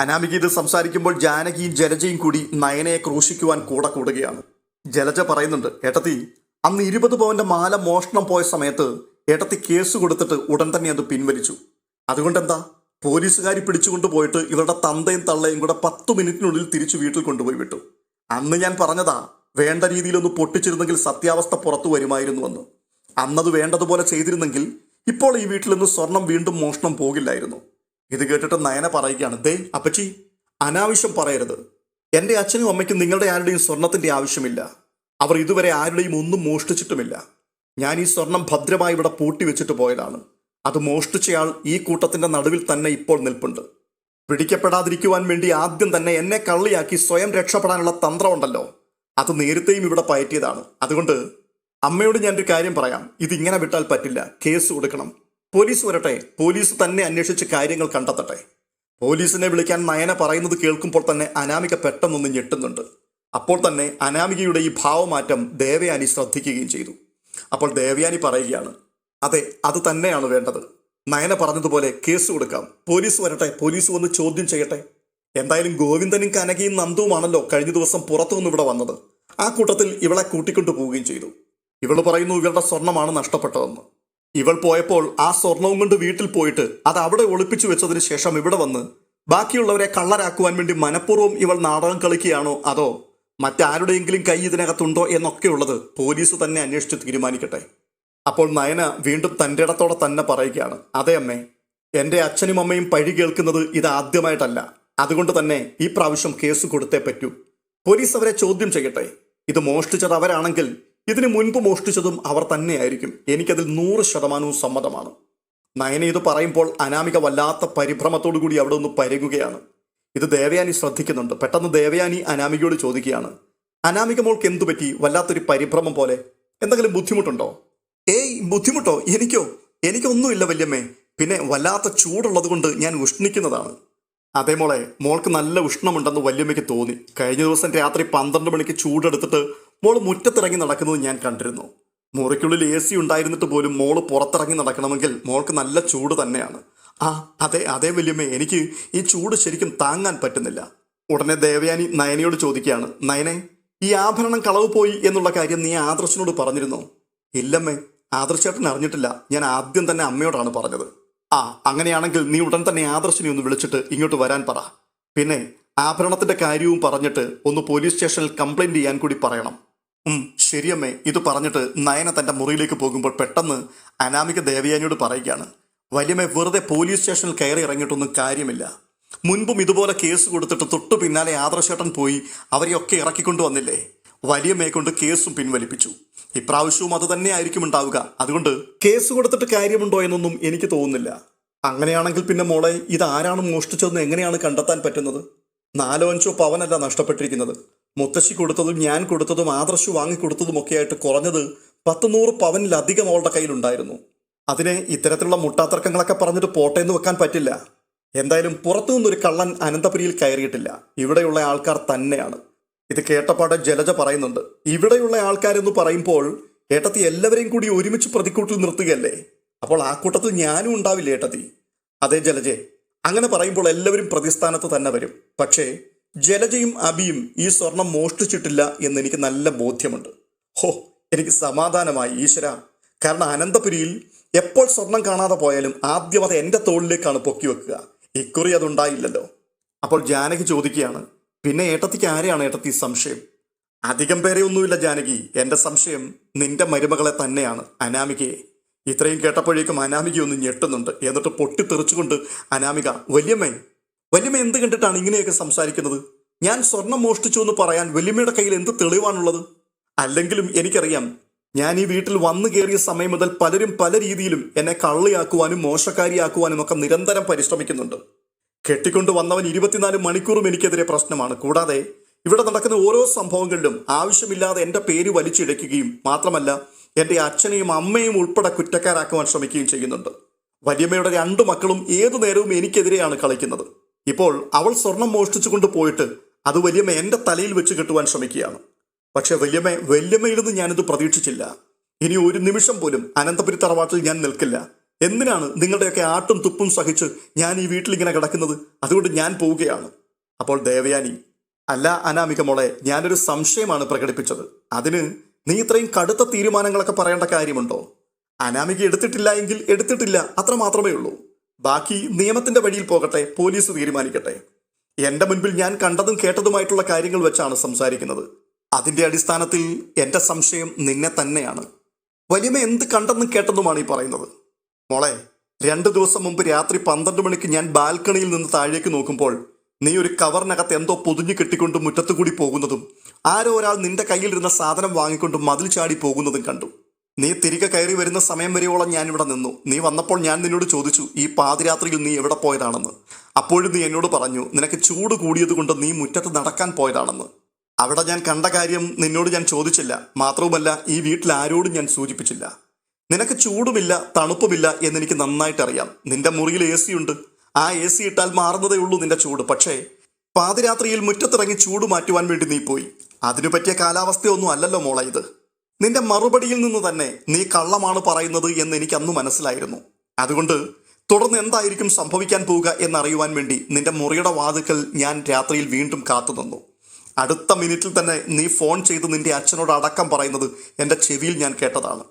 അനാമിക ഇത് സംസാരിക്കുമ്പോൾ ജാനകിയും ജലജയും കൂടി നയനയെ ക്രൂശിക്കുവാൻ കൂടെ കൂടുകയാണ്. ജലജ പറയുന്നുണ്ട് ഏട്ടത്തി അന്ന് ഇരുപത് പവന്റെ മാല മോഷണം പോയ സമയത്ത് ഏട്ടത്തി കേസ് കൊടുത്തിട്ട് ഉടൻ തന്നെ അത് പിൻവലിച്ചു. അതുകൊണ്ട് എന്താ പോലീസുകാരി പിടിച്ചുകൊണ്ട് പോയിട്ട് ഇവരുടെ തന്തയും തള്ളയും കൂടെ പത്തു മിനിറ്റിനുള്ളിൽ തിരിച്ചു വീട്ടിൽ കൊണ്ടുപോയി വിട്ടു. അന്ന് ഞാൻ പറഞ്ഞതാ വേണ്ട രീതിയിലൊന്ന് പൊട്ടിച്ചിരുന്നെങ്കിൽ സത്യാവസ്ഥ പുറത്തു വരുമായിരുന്നു വരുമായിരുന്നുവെന്ന്. അന്നത് വേണ്ടതുപോലെ ചെയ്തിരുന്നെങ്കിൽ ഇപ്പോൾ ഈ വീട്ടിൽ നിന്ന് സ്വർണം വീണ്ടും മോഷണം പോകില്ലായിരുന്നു. ഇത് കേട്ടിട്ട് നയന പറയുകയാണ് ദേ അപ്പച്ചി അനാവശ്യം പറയരുത്. എന്റെ അച്ഛനും അമ്മയ്ക്കും നിങ്ങളുടെ ആരുടെയും സ്വർണത്തിന്റെ ആവശ്യമില്ല. അവർ ഇതുവരെ ആരുടെയും ഒന്നും മോഷ്ടിച്ചിട്ടുമില്ല. ഞാൻ ഈ സ്വർണം ഭദ്രമായി ഇവിടെ പൂട്ടി വെച്ചിട്ട് പോയതാണ്. അത് മോഷ്ടിച്ചയാൾ ഈ കൂട്ടത്തിന്റെ നടുവിൽ തന്നെ ഇപ്പോൾ നിൽപ്പുണ്ട്. പിടിക്കപ്പെടാതിരിക്കുവാൻ വേണ്ടി ആദ്യം തന്നെ എന്നെ കള്ളിയാക്കി സ്വയം രക്ഷപ്പെടാനുള്ള തന്ത്രമുണ്ടല്ലോ. അത് നേരത്തെയും ഇവിടെ പയറ്റിയതാണ്. അതുകൊണ്ട് അമ്മയോട് ഞാനൊരു കാര്യം പറയാം. ഇതിങ്ങനെ വിട്ടാൽ പറ്റില്ല. കേസ് കൊടുക്കണം. പോലീസ് വരട്ടെ. പോലീസ് തന്നെ അന്വേഷിച്ച് കാര്യങ്ങൾ കണ്ടെത്തട്ടെ. പോലീസിനെ വിളിക്കാൻ നയന പറയുന്നത് കേൾക്കുമ്പോൾ തന്നെ അനാമിക പെട്ടെന്നൊന്ന് ഞെട്ടുന്നുണ്ട്. അപ്പോൾ തന്നെ അനാമികയുടെ ഈ ഭാവമാറ്റം ദേവയാനി ശ്രദ്ധിക്കുകയും ചെയ്തു. അപ്പോൾ ദേവയാനി പറയുകയാണ് അതെ അത് തന്നെയാണ് വേണ്ടത്. നയന പറഞ്ഞതുപോലെ കേസ് കൊടുക്കാം. പോലീസ് വരട്ടെ പോലീസ് വന്ന് ചോദ്യം ചെയ്യട്ടെ. എന്തായാലും ഗോവിന്ദനും കനകയും നന്ദുവുമാണല്ലോ കഴിഞ്ഞ ദിവസം പുറത്തുനിന്ന് ഇവിടെ വന്നത്. ആ കൂട്ടത്തിൽ ഇവളെ കൂട്ടിക്കൊണ്ടു പോവുകയും ചെയ്തു. ഇവൾ പറയുന്നു ഇവളുടെ സ്വർണമാണ് നഷ്ടപ്പെട്ടതെന്ന്. ഇവൾ പോയപ്പോൾ ആ സ്വർണവും കൊണ്ട് വീട്ടിൽ പോയിട്ട് അത് അവിടെ ഒളിപ്പിച്ചു വെച്ചതിന് ശേഷം ഇവിടെ വന്ന് ബാക്കിയുള്ളവരെ കള്ളരാക്കുവാൻ വേണ്ടി മനഃപൂർവം ഇവൾ നാടകം കളിക്കുകയാണോ അതോ മറ്റാരുടെയെങ്കിലും കൈ ഇതിനകത്തുണ്ടോ എന്നൊക്കെയുള്ളത് പോലീസ് തന്നെ അന്വേഷിച്ച് തീരുമാനിക്കട്ടെ. അപ്പോൾ നയന വീണ്ടും തന്റെ ഇടത്തോടെ തന്നെ പറയുകയാണ് അതെ അമ്മേ എന്റെ അച്ഛനും അമ്മയും പഴി കേൾക്കുന്നത് ഇത് ആദ്യമായിട്ടല്ല. അതുകൊണ്ട് തന്നെ ഈ പ്രാവശ്യം കേസ് കൊടുത്തേ പറ്റൂ. പോലീസ് അവരെ ചോദ്യം ചെയ്യട്ടെ. ഇത് മോഷ്ടിച്ചത് അവരാണെങ്കിൽ ഇതിനു മുൻപ് മോഷ്ടിച്ചതും അവർ തന്നെയായിരിക്കും. എനിക്കതിൽ നൂറ് ശതമാനവും സമ്മതമാണ്. നയന ഇത് പറയുമ്പോൾ അനാമിക വല്ലാത്ത പരിഭ്രമത്തോടു കൂടി അവിടെ ഒന്ന് പരുകുകയാണ് ഇത് ദേവയാനി ശ്രദ്ധിക്കുന്നുണ്ട്. പെട്ടെന്ന് ദേവയാനി അനാമികയോട് ചോദിക്കുകയാണ് അനാമിക മോൾക്ക് എന്തു പറ്റി വല്ലാത്തൊരു പരിഭ്രമം പോലെ. എന്തെങ്കിലും ബുദ്ധിമുട്ടുണ്ടോ? ഏയ് ബുദ്ധിമുട്ടോ? എനിക്കോ? എനിക്കൊന്നുമില്ല വല്യമ്മേ. പിന്നെ വല്ലാത്ത ചൂടുള്ളത് കൊണ്ട് ഞാൻ ഉഷ്ണിക്കുന്നതാണ്. അതേ മോളെ മോൾക്ക് നല്ല ഉഷ്ണമുണ്ടെന്ന് വല്യമ്മയ്ക്ക് തോന്നി. കഴിഞ്ഞ ദിവസം രാത്രി പന്ത്രണ്ട് മണിക്ക് ചൂടെടുത്തിട്ട് മോൾ മുറ്റത്തിറങ്ങി നടക്കുന്നത് ഞാൻ കണ്ടിരുന്നു. മുറിക്കുള്ളിൽ എ സി ഉണ്ടായിരുന്നിട്ട് പോലും മോൾ പുറത്തിറങ്ങി നടക്കണമെങ്കിൽ മോൾക്ക് നല്ല ചൂട് തന്നെയാണ്. ആ അതെ അതേ വല്യമ്മേ എനിക്ക് ഈ ചൂട് ശരിക്കും താങ്ങാൻ പറ്റുന്നില്ല. ഉടനെ ദേവയാനി നയനയോട് ചോദിക്കുകയാണ് നയനെ ഈ ആഭരണം കളവ് പോയി എന്നുള്ള കാര്യം നീ ആദർശനോട് പറഞ്ഞിരുന്നോ? ഇല്ലമ്മേ ആദർശേട്ടൻ അറിഞ്ഞിട്ടില്ല. ഞാൻ ആദ്യം തന്നെ അമ്മയോടാണ് പറഞ്ഞത്. ആ അങ്ങനെയാണെങ്കിൽ നീ ഉടൻ തന്നെ ആദർശിനെ ഒന്ന് വിളിച്ചിട്ട് ഇങ്ങോട്ട് വരാൻ പറ. പിന്നെ ആഭരണത്തിന്റെ കാര്യവും പറഞ്ഞിട്ട് ഒന്ന് പോലീസ് സ്റ്റേഷനിൽ കംപ്ലൈന്റ് ചെയ്യാൻ കൂടി പറയണം. ഉം ശരിയമ്മേ ഇത് പറഞ്ഞിട്ട് നയന തന്റെ മുറിയിലേക്ക് പോകുമ്പോൾ പെട്ടെന്ന് അനാമിക ദേവയാനിയോട് പറയുകയാണ്. വലിയമ്മ വെറുതെ പോലീസ് സ്റ്റേഷനിൽ കയറി ഇറങ്ങിയിട്ടൊന്നും കാര്യമില്ല. മുൻപും ഇതുപോലെ കേസ് കൊടുത്തിട്ട് തൊട്ടു പിന്നാലെ ആദർശേട്ടൻ പോയി അവരെയൊക്കെ ഇറക്കിക്കൊണ്ടു വന്നില്ലേ വലിയമ്മയെ കൊണ്ട് കേസും പിൻവലിപ്പിച്ചു. ഇപ്രാവശ്യവും അത് തന്നെ ആയിരിക്കും ഉണ്ടാവുക. അതുകൊണ്ട് കേസ് കൊടുത്തിട്ട് കാര്യമുണ്ടോ എന്നൊന്നും എനിക്ക് തോന്നുന്നില്ല. അങ്ങനെയാണെങ്കിൽ പിന്നെ മോളെ ഇത് ആരാണ് മോഷ്ടിച്ചതെന്ന് എങ്ങനെയാണ് കണ്ടെത്താൻ പറ്റുന്നത്? നാലോ അഞ്ചോ പവനല്ല നഷ്ടപ്പെട്ടിരിക്കുന്നത്. മുത്തശ്ശി കൊടുത്തതും ഞാൻ കൊടുത്തതും ആദർശ് വാങ്ങിക്കൊടുത്തതും ഒക്കെ ആയിട്ട് കുറഞ്ഞത് പത്ത് നൂറ് പവനിലധികം അവളുടെ കയ്യിലുണ്ടായിരുന്നു. അതിനെ ഇത്തരത്തിലുള്ള മുട്ടാത്തർക്കങ്ങളൊക്കെ പറഞ്ഞിട്ട് പോട്ടെ എന്ന് വെക്കാൻ പറ്റില്ല. എന്തായാലും പുറത്തു നിന്നൊരു കള്ളൻ അനന്തപുരിയിൽ കയറിയിട്ടില്ല. ഇവിടെയുള്ള ആൾക്കാർ തന്നെയാണ്. ഇത് കേട്ടപ്പാടെ ജലജ പറയുന്നുണ്ട് ഇവിടെയുള്ള ആൾക്കാരെന്ന് പറയുമ്പോൾ ഏട്ടത്തി എല്ലാവരെയും കൂടി ഒരുമിച്ച് പ്രതിക്കൂട്ടിൽ നിർത്തുകയല്ലേ? അപ്പോൾ ആ കൂട്ടത്തിൽ ഞാനും ഉണ്ടാവില്ല ഏട്ടത്തി? അതെ ജലജെ അങ്ങനെ പറയുമ്പോൾ എല്ലാവരും പ്രതിസ്ഥാനത്ത് തന്നെ വരും. പക്ഷേ ജലജയും അബിയും ഈ സ്വർണം മോഷ്ടിച്ചിട്ടില്ല എന്ന് എനിക്ക് നല്ല ബോധ്യമുണ്ട്. ഹോ എനിക്ക് സമാധാനമായി ഈശ്വര. കാരണം അനന്തപുരിയിൽ എപ്പോൾ സ്വർണം കാണാതെ പോയാലും ആദ്യം അത് എന്റെ തോളിലേക്കാണ് പൊക്കി വെക്കുക. ഇക്കുറി അതുണ്ടായില്ലല്ലോ. അപ്പോൾ ജാനകി ചോദിക്കുകയാണ് പിന്നെ ഏട്ടത്തിക്ക് ആരെയാണ് ഏട്ടത്തി സംശയം? അധികം പേരെ ഒന്നുമില്ല ജാനകി. എന്റെ സംശയം നിന്റെ മരുമകളെ തന്നെയാണ് അനാമികയെ. ഇത്രയും കേട്ടപ്പോഴേക്കും അനാമിക ഒന്ന് ഞെട്ടുന്നുണ്ട്. എന്നിട്ട് പൊട്ടിത്തെറിച്ചുകൊണ്ട് അനാമിക വല്യമ്മേ വല്യമ്മ എന്ത് കണ്ടിട്ടാണ് ഇങ്ങനെയൊക്കെ സംസാരിക്കുന്നത്? ഞാൻ സ്വർണം മോഷ്ടിച്ചു എന്ന് പറയാൻ വല്യമ്മയുടെ കയ്യിൽ എന്ത് തെളിവാണുള്ളത്? അല്ലെങ്കിലും എനിക്കറിയാം ഞാൻ ഈ വീട്ടിൽ വന്നു കയറിയ സമയം മുതൽ പലരും പല രീതിയിലും എന്നെ കള്ളിയാക്കുവാനും മോശക്കാരിയാക്കുവാനും ഒക്കെ നിരന്തരം പരിശ്രമിക്കുന്നുണ്ട്. കെട്ടിക്കൊണ്ട് വന്നവൻ ഇരുപത്തിനാല് മണിക്കൂറും എനിക്കെതിരെ പ്രശ്നമാണ്. കൂടാതെ ഇവിടെ നടക്കുന്ന ഓരോ സംഭവങ്ങളിലും ആവശ്യമില്ലാതെ എന്റെ പേര് വലിച്ചിഴയ്ക്കുകയും മാത്രമല്ല എന്റെ അച്ഛനെയും അമ്മയും ഉൾപ്പെടെ കുറ്റക്കാരാക്കുവാൻ ശ്രമിക്കുകയും ചെയ്യുന്നുണ്ട്. വല്യമ്മയുടെ രണ്ടു മക്കളും ഏതു നേരവും എനിക്കെതിരെയാണ് കളിക്കുന്നത്. ഇപ്പോൾ അവൾ സ്വർണം മോഷ്ടിച്ചു കൊണ്ട് പോയിട്ട് അത് വല്യമ്മ എന്റെ തലയിൽ വെച്ച് കെട്ടുവാൻ ശ്രമിക്കുകയാണ്. പക്ഷെ വല്യമ്മ വല്യമ്മയിൽ നിന്ന് ഞാനിത് പ്രതീക്ഷിച്ചില്ല. ഇനി ഒരു നിമിഷം പോലും അനന്തപുരി തറവാട്ടിൽ ഞാൻ നിൽക്കില്ല. എന്തിനാണ് നിങ്ങളുടെയൊക്കെ ആട്ടും തുപ്പും സഹിച്ച് ഞാൻ ഈ വീട്ടിൽ ഇങ്ങനെ കിടക്കുന്നത്? അതുകൊണ്ട് ഞാൻ പോവുകയാണ്. അപ്പോൾ ദേവയാനി അല്ല അനാമിക മോളെ ഞാനൊരു സംശയമാണ് പ്രകടിപ്പിച്ചത്. അതിന് നീ ഇത്രയും കടുത്ത തീരുമാനങ്ങളൊക്കെ പറയേണ്ട കാര്യമുണ്ടോ? അനാമിക എടുത്തിട്ടില്ല എങ്കിൽ എടുത്തിട്ടില്ല അത്ര മാത്രമേ ഉള്ളൂ. ബാക്കി നിയമത്തിന്റെ വഴിയിൽ പോകട്ടെ പോലീസ് തീരുമാനിക്കട്ടെ. എന്റെ മുൻപിൽ ഞാൻ കണ്ടതും കേട്ടതുമായിട്ടുള്ള കാര്യങ്ങൾ വെച്ചാണ് സംസാരിക്കുന്നത്. അതിന്റെ അടിസ്ഥാനത്തിൽ എന്റെ സംശയം നിന്നെ തന്നെയാണ്. വലിയമ എന്ത് കണ്ടെന്നും കേട്ടെന്നുമാണ് ഈ പറയുന്നത്. മോളെ രണ്ടു ദിവസം മുമ്പ് രാത്രി പന്ത്രണ്ട് മണിക്ക് ഞാൻ ബാൽക്കണിയിൽ നിന്ന് താഴേക്ക് നോക്കുമ്പോൾ നീ ഒരു കവറിനകത്ത് എന്തോ പൊതിഞ്ഞു കെട്ടിക്കൊണ്ട് മുറ്റത്തു കൂടി പോകുന്നതും ആരോ ഒരാൾ നിന്റെ കയ്യിലിരുന്ന സാധനം വാങ്ങിക്കൊണ്ട് മതിൽ ചാടി പോകുന്നതും കണ്ടു. നീ തിരികെ കയറി വരുന്ന സമയം വരെയോളം ഞാൻ ഇവിടെ നിന്നു. നീ വന്നപ്പോൾ ഞാൻ നിന്നോട് ചോദിച്ചു ഈ പാതിരാത്രിയിൽ നീ എവിടെ പോയതാണെന്ന്? അപ്പോഴും നീ എന്നോട് പറഞ്ഞു നിനക്ക് ചൂട് കൂടിയത് കൊണ്ട് നീ മുറ്റത്ത് നടക്കാൻ പോയതാണെന്ന്. അവിടെ ഞാൻ കണ്ട കാര്യം നിന്നോട് ഞാൻ ചോദിച്ചില്ല. മാത്രവുമല്ല ഈ വീട്ടിൽ ആരോടും ഞാൻ സൂചിപ്പിച്ചില്ല. നിനക്ക് ചൂടുമില്ല തണുപ്പുമില്ല എന്നെനിക്ക് നന്നായിട്ട് അറിയാം നിന്റെ മുറിയിൽ എ സി ഉണ്ട്. ആ എ സി ഇട്ടാൽ മാറുന്നതേ ഉള്ളൂ നിന്റെ ചൂട്. പക്ഷേ പാതിരാത്രിയിൽ മുറ്റത്തിറങ്ങി ചൂട് മാറ്റുവാൻ വേണ്ടി നീ പോയി. അതിനു പറ്റിയ കാലാവസ്ഥയൊന്നും അല്ലല്ലോ മോളെ ഇത്. നിന്റെ മറുപടിയിൽ നിന്ന് തന്നെ നീ കള്ളമാണ് പറയുന്നത് എന്ന് എനിക്ക് അന്ന് മനസ്സിലായിരുന്നു. അതുകൊണ്ട് തുടർന്ന് എന്തായിരിക്കും സംഭവിക്കാൻ പോവുക എന്നറിയുവാൻ വേണ്ടി നിന്റെ മുറിയുടെ വാതുക്കൽ ഞാൻ രാത്രിയിൽ വീണ്ടും കാത്തു നിന്നു. അടുത്ത മിനിറ്റിൽ തന്നെ നീ ഫോൺ ചെയ്ത് നിന്റെ അച്ഛനോട് അടക്കം പറയുന്നത് എന്റെ ചെവിയിൽ ഞാൻ കേട്ടതാണ്.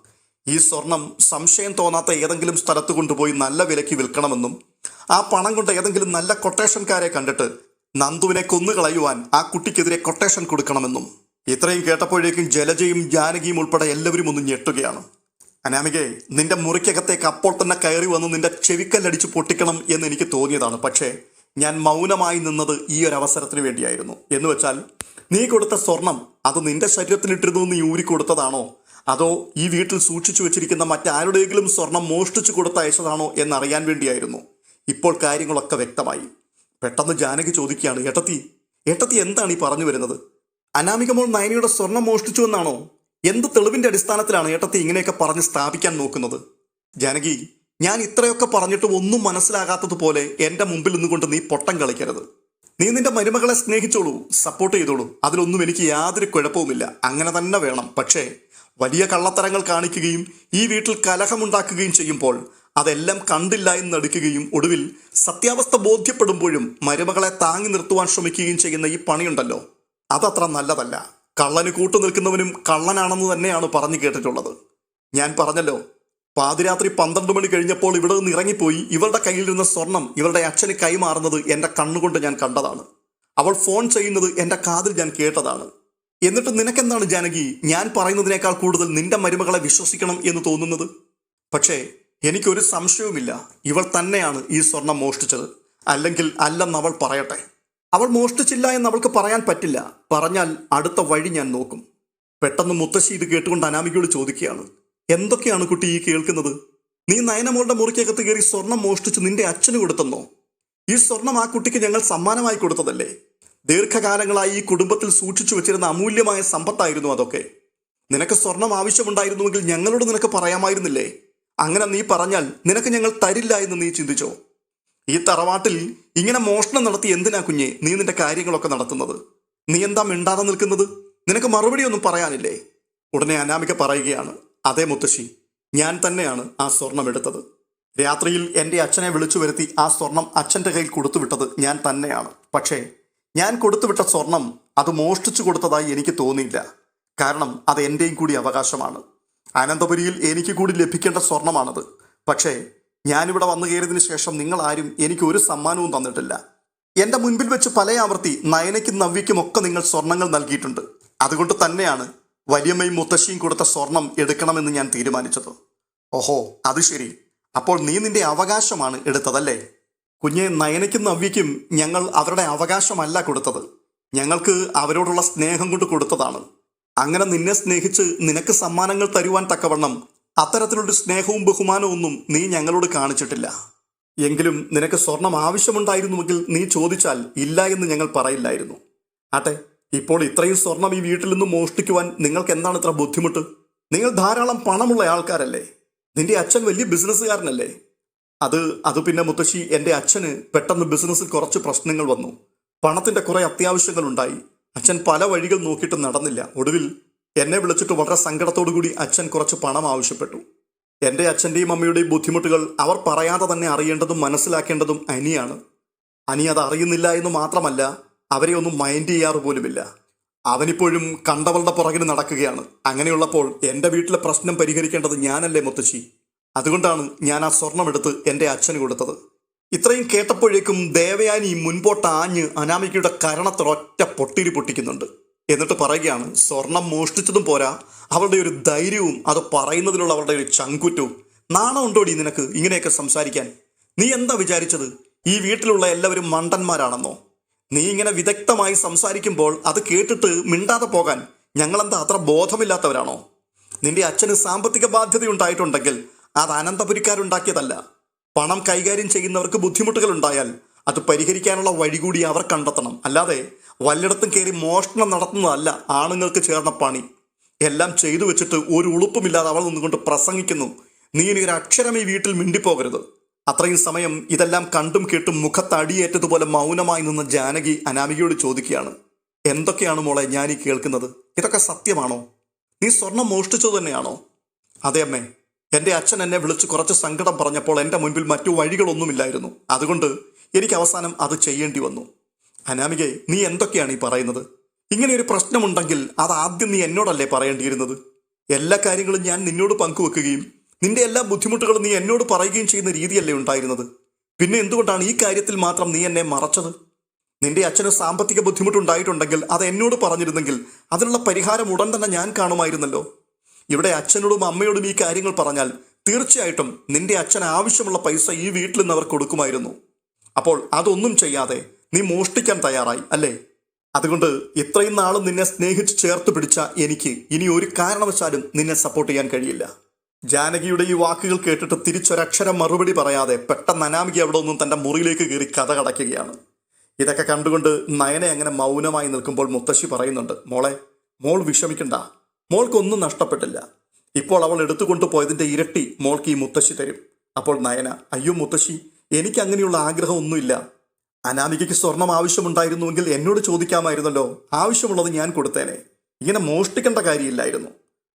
ഈ സ്വർണം സംശയം തോന്നാത്ത ഏതെങ്കിലും സ്ഥലത്ത് കൊണ്ടുപോയി നല്ല വിലയ്ക്ക് വിൽക്കണമെന്നും ആ പണം കൊണ്ട് ഏതെങ്കിലും നല്ല കൊട്ടേഷൻകാരെ കണ്ടിട്ട് നന്ദുവിനെ കൊന്നുകളയുവാൻ ആ കുട്ടിക്കെതിരെ കൊട്ടേഷൻ കൊടുക്കണമെന്നും ഇത്രയും കേട്ടപ്പോഴേക്കും ജലജയും ജാനകിയും ഉൾപ്പെടെ എല്ലാവരും ഒന്ന് ഞെട്ടുകയാണ്. അനാമികെ നിന്റെ മുറിക്കകത്തേക്ക് അപ്പോൾ തന്നെ കയറി വന്ന് നിന്റെ ചെവിക്കല്ലടിച്ച് പൊട്ടിക്കണം എന്ന് എനിക്ക് തോന്നിയതാണ്. പക്ഷേ ഞാൻ മൗനമായി നിന്നത് ഈ ഒരു അവസരത്തിന് വേണ്ടിയായിരുന്നു. എന്ന് വെച്ചാൽ നീ കൊടുത്ത സ്വർണം അത് നിന്റെ ശരീരത്തിലിട്ടിരുന്നു നീ ഊരി കൊടുത്തതാണോ അതോ ഈ വീട്ടിൽ സൂക്ഷിച്ചു വെച്ചിരിക്കുന്ന മറ്റാരുടെയെങ്കിലും സ്വർണം മോഷ്ടിച്ചു കൊടുത്ത അയച്ചതാണോ എന്നറിയാൻ വേണ്ടിയായിരുന്നു. ഇപ്പോൾ കാര്യങ്ങളൊക്കെ വ്യക്തമായി. പെട്ടെന്ന് ജാനകി ചോദിക്കുകയാണ് ഏട്ടത്തി ഏട്ടത്തി എന്താണ് ഈ പറഞ്ഞു വരുന്നത്? അനാമികമോൾ നയനിയുടെ സ്വർണം മോഷ്ടിച്ചു എന്നാണോ? എന്ത് തെളിവിന്റെ അടിസ്ഥാനത്തിലാണ് ഏട്ടത്തി ഇങ്ങനെയൊക്കെ പറഞ്ഞ് സ്ഥാപിക്കാൻ നോക്കുന്നത്? ജാനകി ഞാൻ ഇത്രയൊക്കെ പറഞ്ഞിട്ടും ഒന്നും മനസ്സിലാകാത്തതുപോലെ എന്റെ മുമ്പിൽ നിന്നുകൊണ്ട് നീ പൊട്ടം കളിക്കരുത്. നീ നിന്റെ മരുമകളെ സ്നേഹിച്ചോളൂ സപ്പോർട്ട് ചെയ്തോളൂ. അതിലൊന്നും എനിക്ക് യാതൊരു കുഴപ്പവുമില്ല. അങ്ങനെ തന്നെ വേണം. പക്ഷേ വലിയ കള്ളത്തരങ്ങൾ കാണിക്കുകയും ഈ വീട്ടിൽ കലഹമുണ്ടാക്കുകയും ചെയ്യുമ്പോൾ അതെല്ലാം കണ്ടില്ല എന്ന് നടിക്കുകയും ഒടുവിൽ സത്യാവസ്ഥ ബോധ്യപ്പെടുമ്പോഴും മരുമകളെ താങ്ങി നിർത്തുവാൻ ശ്രമിക്കുകയും ചെയ്യുന്ന ഈ പണിയുണ്ടല്ലോ. അതത്ര നല്ലതല്ല. കള്ളന് കൂട്ടു നിൽക്കുന്നവനും കള്ളനാണെന്ന് തന്നെയാണ് പറഞ്ഞു കേട്ടിട്ടുള്ളത്. ഞാൻ പറഞ്ഞല്ലോ പാതിരാത്രി പന്ത്രണ്ട് മണി കഴിഞ്ഞപ്പോൾ ഇവിടെ നിന്ന് ഇറങ്ങിപ്പോയി ഇവരുടെ കയ്യിലിരുന്ന സ്വർണം ഇവരുടെ അച്ഛന് കൈമാറുന്നത് എന്റെ കണ്ണുകൊണ്ട് ഞാൻ കണ്ടതാണ്. അവൾ ഫോൺ ചെയ്യുന്നത് എന്റെ കാതിൽ ഞാൻ കേട്ടതാണ്. എന്നിട്ട് നിനക്കെന്താണ് ജാനകി? ഞാൻ പറയുന്നതിനേക്കാൾ കൂടുതൽ നിന്റെ മരുമകളെ വിശ്വസിക്കണം എന്ന് തോന്നുന്നത്? പക്ഷേ എനിക്കൊരു സംശയവുമില്ല. ഇവൾ തന്നെയാണ് ഈ സ്വർണം മോഷ്ടിച്ചത്. അല്ലെങ്കിൽ അല്ലെന്ന് അവൾ പറയട്ടെ. അവൾ മോഷ്ടിച്ചില്ല എന്ന് അവൾക്ക് പറയാൻ പറ്റില്ല. പറഞ്ഞാൽ അടുത്ത വഴി ഞാൻ നോക്കും. പെട്ടെന്ന് മുത്തശ്ശി ഇത് കേട്ടുകൊണ്ട് അനാമികയോട് ചോദിക്കുകയാണ്. എന്തൊക്കെയാണ് കുട്ടി ഈ കേൾക്കുന്നത്? നീ നയനമോളുടെ മുറിക്കകത്ത് കയറി സ്വർണം മോഷ്ടിച്ച് നിന്റെ അച്ഛന് കൊടുത്തെന്നോ? ഈ സ്വർണം ആ കുട്ടിക്ക് ഞങ്ങൾ സമ്മാനമായി കൊടുത്തതല്ലേ? ദീർഘകാലങ്ങളായി ഈ കുടുംബത്തിൽ സൂക്ഷിച്ചു വെച്ചിരുന്ന അമൂല്യമായ സമ്പത്തായിരുന്നു അതൊക്കെ. നിനക്ക് സ്വർണം ആവശ്യമുണ്ടായിരുന്നുവെങ്കിൽ ഞങ്ങളോട് നിനക്ക് പറയാമായിരുന്നില്ലേ? അങ്ങനെ നീ പറഞ്ഞാൽ നിനക്ക് ഞങ്ങൾ തരില്ല എന്ന് നീ ചിന്തിച്ചോ? ഈ തറവാട്ടിൽ ഇങ്ങനെ മോഷണം നടത്തി എന്തിനാ കുഞ്ഞെ നീ നിന്റെ കാര്യങ്ങളൊക്കെ നടത്തുന്നത്? നീ എന്താ മിണ്ടാതെ നിൽക്കുന്നത്? നിനക്ക് മറുപടി ഒന്നും പറയാനില്ലേ? ഉടനെ അനാമിക പറയുകയാണ് അതേ മുത്തശ്ശി ഞാൻ തന്നെയാണ് ആ സ്വർണം എടുത്തത്. രാത്രിയിൽ എന്റെ അച്ഛനെ വിളിച്ചു വരുത്തി ആ സ്വർണം അച്ഛന്റെ കയ്യിൽ കൊടുത്തുവിട്ടത് ഞാൻ തന്നെയാണ്. പക്ഷേ ഞാൻ കൊടുത്തുവിട്ട സ്വർണം അത് മോഷ്ടിച്ചു കൊടുത്തതായി എനിക്ക് തോന്നിയില്ല. കാരണം അത് എന്റെയും കൂടി അവകാശമാണ്. അനന്തപുരിയിൽ എനിക്ക് കൂടി ലഭിക്കേണ്ട സ്വർണമാണത്. പക്ഷേ ഞാനിവിടെ വന്നു കയറിയതിനു ശേഷം നിങ്ങൾ ആരും എനിക്ക് ഒരു സമ്മാനവും തന്നിട്ടില്ല. എന്റെ മുൻപിൽ വെച്ച് പല ആവർത്തി നയനയ്ക്കും നവ്യയ്ക്കും ഒക്കെ നിങ്ങൾ സ്വർണങ്ങൾ നൽകിയിട്ടുണ്ട്. അതുകൊണ്ട് തന്നെയാണ് വലിയമ്മയും മുത്തശ്ശിയും കൊടുത്ത സ്വർണം എടുക്കണമെന്ന് ഞാൻ തീരുമാനിച്ചത്. ഓഹോ അത് ശരി. അപ്പോൾ നീ നിന്റെ അവകാശമാണ് എടുത്തതല്ലേ? കുഞ്ഞെ നയനയ്ക്കും നവ്യയ്ക്കും ഞങ്ങൾ അവരുടെ അവകാശമല്ല കൊടുത്തത്. ഞങ്ങൾക്ക് അവരോടുള്ള സ്നേഹം കൊണ്ട് കൊടുത്തതാണ്. അങ്ങനെ നിന്നെ സ്നേഹിച്ച് നിനക്ക് സമ്മാനങ്ങൾ തരുവാൻ തക്കവണ്ണം അത്തരത്തിലൊരു സ്നേഹവും ബഹുമാനവും ഒന്നും നീ ഞങ്ങളോട് കാണിച്ചിട്ടില്ല. എങ്കിലും നിനക്ക് സ്വർണം ആവശ്യമുണ്ടായിരുന്നുവെങ്കിൽ നീ ചോദിച്ചാൽ ഇല്ല എന്ന് ഞങ്ങൾ പറയില്ലായിരുന്നു. ആട്ടെ ഇപ്പോൾ ഇത്രയും സ്വർണം ഈ വീട്ടിൽ നിന്ന് മോഷ്ടിക്കുവാൻ നിങ്ങൾക്ക് എന്താണ് ഇത്ര ബുദ്ധിമുട്ട്? നിങ്ങൾ ധാരാളം പണമുള്ള ആൾക്കാരല്ലേ? നിന്റെ അച്ഛൻ വലിയ ബിസിനസ്സുകാരനല്ലേ അത് അത് പിന്നെ മുത്തശ്ശി എന്റെ അച്ഛന് പെട്ടെന്ന് ബിസിനസ്സിൽ കുറച്ച് പ്രശ്നങ്ങൾ വന്നു. പണത്തിന്റെ കുറെ അത്യാവശ്യങ്ങൾ ഉണ്ടായി അച്ഛൻ പല വഴികൾ നോക്കിയിട്ട് നടന്നില്ല. ഒടുവിൽ എന്നെ വിളിച്ചിട്ട് വളരെ സങ്കടത്തോടു കൂടി അച്ഛൻ കുറച്ച് പണം ആവശ്യപ്പെട്ടു. എന്റെ അച്ഛന്റെയും അമ്മയുടെയും ബുദ്ധിമുട്ടുകൾ അവർ പറയാതെ തന്നെ അറിയേണ്ടതും മനസ്സിലാക്കേണ്ടതും അനിയാണ്. അനി അത് അറിയുന്നില്ല എന്ന് മാത്രമല്ല അവരെ ഒന്നും മൈൻഡ് ചെയ്യാറ് പോലുമില്ല. അവനിപ്പോഴും കണ്ടവളുടെ പുറകിന് നടക്കുകയാണ്. അങ്ങനെയുള്ളപ്പോൾ എന്റെ വീട്ടിലെ പ്രശ്നം പരിഹരിക്കേണ്ടത് ഞാനല്ലേ മുത്തശ്ശി? അതുകൊണ്ടാണ് ഞാൻ ആ സ്വർണമെടുത്ത് എന്റെ അച്ഛന് കൊടുത്തത്. ഇത്രയും കേട്ടപ്പോഴേക്കും ദേവയാനി മുൻപോട്ട് ആഞ്ഞ് അനാമികയുടെ കരണത്തിലൊറ്റ പൊട്ടിരി പൊട്ടിക്കുന്നുണ്ട്. എന്നിട്ട് പറയുകയാണ് സ്വർണം മോഷ്ടിച്ചതും പോരാ. അവളുടെ ഒരു ധൈര്യവും അത് പറയുന്നതിലുള്ള അവളുടെ ഒരു ചങ്കുറ്റവും. നാണം ഉണ്ടോടി നിനക്ക് ഇങ്ങനെയൊക്കെ സംസാരിക്കാൻ? നീ എന്താ വിചാരിച്ചത്? ഈ വീട്ടിലുള്ള എല്ലാവരും മണ്ടന്മാരാണെന്നോ? നീ ഇങ്ങനെ വിദഗ്ധമായി സംസാരിക്കുമ്പോൾ അത് കേട്ടിട്ട് മിണ്ടാതെ പോകാൻ ഞങ്ങളെന്താ അത്ര ബോധമില്ലാത്തവരാണോ? നിന്റെ അച്ഛന് സാമ്പത്തിക ബാധ്യതയുണ്ടായിട്ടുണ്ടെങ്കിൽ അത് അനന്തപുരിക്കാരുണ്ടാക്കിയതല്ല. പണം കൈകാര്യം ചെയ്യുന്നവർക്ക് ബുദ്ധിമുട്ടുകൾ ഉണ്ടായാൽ അത് പരിഹരിക്കാനുള്ള വഴി കൂടി അവർ കണ്ടെത്തണം. അല്ലാതെ വല്ലിടത്തും കയറി മോഷണം നടത്തുന്നതല്ല ആണുങ്ങൾക്ക് ചേർന്ന പണി. എല്ലാം ചെയ്തു വെച്ചിട്ട് ഒരു ഉളുപ്പുമില്ലാതെ അവൾ നിന്നുകൊണ്ട് പ്രസംഗിക്കുന്നു. നീ ഇനി ഒരു അക്ഷരം ഈ വീട്ടിൽ മിണ്ടിപ്പോകരുത്. അത്രയും സമയം ഇതെല്ലാം കണ്ടും കേട്ടും മുഖത്തടിയേറ്റതുപോലെ മൗനമായി നിന്ന ജാനകി അനാമികയോട് ചോദിക്കുകയാണ്. എന്തൊക്കെയാണ് മോളെ ഞാൻ ഈ കേൾക്കുന്നത്? ഇതൊക്കെ സത്യമാണോ? നീ സ്വർണം മോഷ്ടിച്ചത് തന്നെയാണോ? അതെ അമ്മേ. എന്റെ അച്ഛൻ എന്നെ വിളിച്ച് കുറച്ച് സങ്കടം പറഞ്ഞപ്പോൾ എന്റെ മുൻപിൽ മറ്റു വഴികളൊന്നുമില്ലായിരുന്നു. അതുകൊണ്ട് എനിക്ക് അവസാനം അത് ചെയ്യേണ്ടി വന്നു. അനാമികെ നീ എന്തൊക്കെയാണ് ഈ പറയുന്നത്? ഇങ്ങനെ ഒരു പ്രശ്നമുണ്ടെങ്കിൽ അത് ആദ്യം നീ എന്നോടല്ലേ പറയേണ്ടിയിരുന്നത്? എല്ലാ കാര്യങ്ങളും ഞാൻ നിന്നോട് പങ്കുവെക്കുകയും നിന്റെ എല്ലാ ബുദ്ധിമുട്ടുകളും നീ എന്നോട് പറയുകയും ചെയ്യുന്ന രീതിയല്ലേ ഉണ്ടായിരുന്നത്? പിന്നെ എന്തുകൊണ്ടാണ് ഈ കാര്യത്തിൽ മാത്രം നീ എന്നെ മറച്ചത്? നിന്റെ അച്ഛന് സാമ്പത്തിക ബുദ്ധിമുട്ടുണ്ടായിട്ടുണ്ടെങ്കിൽ അത് എന്നോട് പറഞ്ഞിരുന്നെങ്കിൽ അതിനുള്ള പരിഹാരം ഉടൻ തന്നെ ഞാൻ കാണുമായിരുന്നല്ലോ. ഇവിടെ അച്ഛനോടും അമ്മയോടും ഈ കാര്യങ്ങൾ പറഞ്ഞാൽ തീർച്ചയായിട്ടും നിന്റെ അച്ഛൻ ആവശ്യമുള്ള പൈസ ഈ വീട്ടിൽ നിന്ന് അവർ കൊടുക്കുമായിരുന്നു. അപ്പോൾ അതൊന്നും ചെയ്യാതെ നീ മോഷ്ടിക്കാൻ തയ്യാറായി അല്ലേ? അതുകൊണ്ട് ഇത്രയും നാളും നിന്നെ സ്നേഹിച്ച് ചേർത്ത് പിടിച്ച എനിക്ക് ഇനി ഒരു കാരണവശാലും നിന്നെ സപ്പോർട്ട് ചെയ്യാൻ കഴിയില്ല. ജാനകിയുടെ ഈ വാക്കുകൾ കേട്ടിട്ട് തിരിച്ചൊരക്ഷരം മറുപടി പറയാതെ പെട്ടെന്ന് അനാമിക അവിടെ ഒന്നും തന്റെ മുറിയിലേക്ക് കയറി കഥ കടക്കുകയാണ്. ഇതൊക്കെ കണ്ടുകൊണ്ട് നയനെ അങ്ങനെ മൗനമായി നിൽക്കുമ്പോൾ മുത്തശ്ശി പറയുന്നുണ്ട് മോളെ മോൾ വിഷമിക്കണ്ട. മോൾക്കൊന്നും നഷ്ടപ്പെട്ടില്ല. ഇപ്പോൾ അവൾ എടുത്തുകൊണ്ട് പോയതിന്റെ ഇരട്ടി മോൾക്ക് ഈ മുത്തശ്ശി തരും. അപ്പോൾ നയന അയ്യോ മുത്തശ്ശി എനിക്ക് അങ്ങനെയുള്ള ആഗ്രഹമൊന്നുമില്ല. അനാമികയ്ക്ക് സ്വർണം ആവശ്യമുണ്ടായിരുന്നുവെങ്കിൽ എന്നോട് ചോദിക്കാമായിരുന്നല്ലോ. ആവശ്യമുള്ളത് ഞാൻ കൊടുത്തേനെ. ഇങ്ങനെ മോഷ്ടിക്കേണ്ട കാര്യമില്ലായിരുന്നു.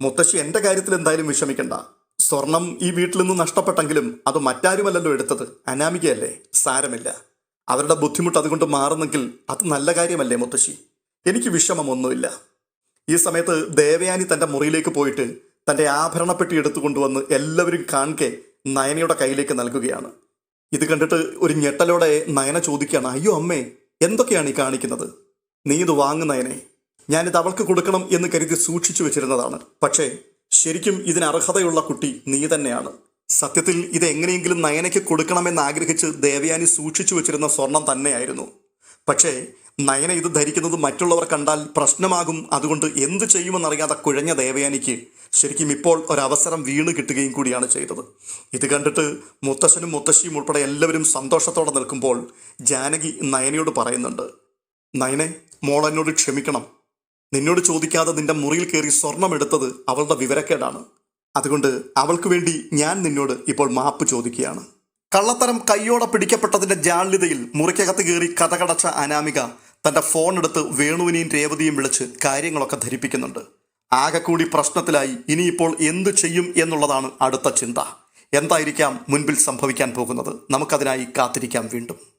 മുത്തശ്ശി എന്റെ കാര്യത്തിൽ എന്തായാലും വിഷമിക്കണ്ട. സ്വർണം ഈ വീട്ടിൽ നിന്ന് നഷ്ടപ്പെട്ടെങ്കിലും അത് മറ്റാരുമല്ലല്ലോ എടുത്തത്. അനാമികയല്ലേ? സാരമില്ല. അവരുടെ ബുദ്ധിമുട്ട് അതുകൊണ്ട് മാറുന്നെങ്കിൽ അത് നല്ല കാര്യമല്ലേ മുത്തശ്ശി? എനിക്ക് വിഷമമൊന്നുമില്ല. ഈ സമയത്ത് ദേവയാനി തന്റെ മുറിയിലേക്ക് പോയിട്ട് തന്റെ ആഭരണപ്പെട്ടി എടുത്തു കൊണ്ടുവന്ന് എല്ലാവരും കാണിക്കെ നയനയുടെ കയ്യിലേക്ക് നൽകുകയാണ്. ഇത് കണ്ടിട്ട് ഒരു ഞെട്ടലോടെ നയന ചോദിക്കുകയാണ് അയ്യോ അമ്മേ എന്തൊക്കെയാണ് ഈ കാണിക്കുന്നത്? നീ ഇത് വാങ്ങു നയനെ. ഞാനിത് അവൾക്ക് കൊടുക്കണം എന്ന് കരുതി സൂക്ഷിച്ചു വെച്ചിരുന്നതാണ്. പക്ഷേ ശരിക്കും ഇതിന് അർഹതയുള്ള കുട്ടി നീ തന്നെയാണ്. സത്യത്തിൽ ഇത് എങ്ങനെയെങ്കിലും നയനയ്ക്ക് കൊടുക്കണമെന്ന് ആഗ്രഹിച്ച് ദേവയാനി സൂക്ഷിച്ചു വെച്ചിരുന്ന സ്വർണം തന്നെയായിരുന്നു. പക്ഷേ നയന ഇത് ധരിക്കുന്നത് മറ്റുള്ളവർ കണ്ടാൽ പ്രശ്നമാകും. അതുകൊണ്ട് എന്തു ചെയ്യുമെന്നറിയാതെ കുഴഞ്ഞ ദേവയാനിക്ക് ശരിക്കും ഇപ്പോൾ ഒരവസരം വീണ് കിട്ടുകയും കൂടിയാണ് ചെയ്തത്. ഇത് കണ്ടിട്ട് മുത്തശ്ശനും മുത്തശ്ശിയും ഉൾപ്പെടെ എല്ലാവരും സന്തോഷത്തോടെ നിൽക്കുമ്പോൾ ജാനകി നയനയോട് പറയുന്നുണ്ട് നയനെ മോൾ എന്നോട് ക്ഷമിക്കണം. നിന്നോട് ചോദിക്കാതെ നിന്റെ മുറിയിൽ കയറി സ്വർണം എടുത്തത് അവളുടെ വിവരക്കേടാണ്. അതുകൊണ്ട് അവൾക്ക് വേണ്ടി ഞാൻ നിന്നോട് ഇപ്പോൾ മാപ്പ് ചോദിക്കുകയാണ്. കള്ളത്തരം കയ്യോടെ പിടിക്കപ്പെട്ടതിന്റെ ജാള്യതയിൽ മുറിക്കകത്ത് കയറി കഥകടച്ച അനാമിക തന്റെ ഫോൺ എടുത്ത് വേണുവിനെയും രേവതിയും വിളിച്ച് കാര്യങ്ങളൊക്കെ ധരിപ്പിക്കുന്നുണ്ട്. ആകെ കൂടി പ്രശ്നത്തിലായി ഇനിയിപ്പോൾ എന്തു ചെയ്യും എന്നുള്ളതാണ് അടുത്ത ചിന്ത. എന്തായിരിക്കാം മുൻപിൽ സംഭവിക്കാൻ പോകുന്നത്? നമുക്കതിനായി കാത്തിരിക്കാം വീണ്ടും.